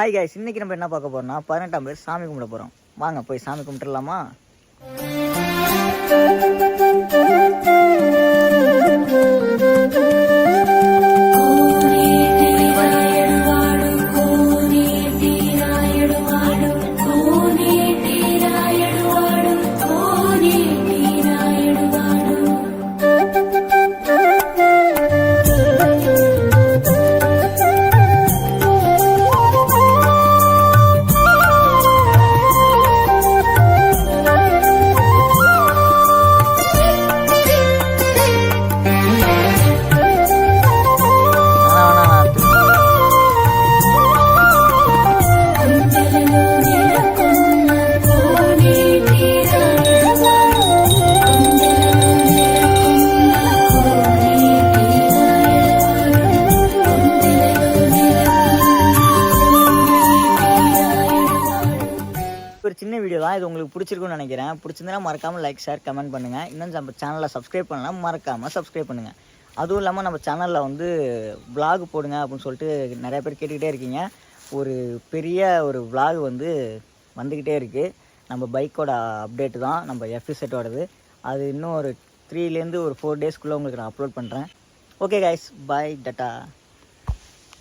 Hi guys இன்னைக்கு நம்ம என்ன பார்க்க போறோம்னா பதினெட்டாம் பேர் சாமி கும்பிட போகிறோம் வாங்க போய் சாமி கும்பிட்டுலாமா ஒரு சின்ன வீடியோ தான். இது உங்களுக்கு பிடிச்சிருக்கும்னு நினைக்கிறேன். பிடிச்சிருந்தா மறக்காமல் லைக் ஷேர் கமெண்ட் பண்ணுங்கள் இன்னும் நம்ம சேனலை சப்ஸ்கிரைப் பண்ணலாம் மறக்காமல் சப்ஸ்கிரைப் பண்ணுங்கள் அதுவும் இல்லாமல் நம்ம சேனலில் வந்து விளாக் போடுங்க அப்படின்னு சொல்லிட்டு நிறைய பேர் கேட்டுக்கிட்டே இருக்கீங்க. ஒரு பெரிய ஒரு விளாக் வந்து வந்துக்கிட்டே இருக்குது நம்ம பைக்கோட அப்டேட்டு தான் நம்ம எஃபிசெட்டோடது அது இன்னும் ஒரு த்ரீலேருந்து ஒரு ஃபோர் டேஸ்க்குள்ளே உங்களுக்கு நான் அப்லோட் பண்ணுறேன் ஓகே கைஸ் பாய் டட்டா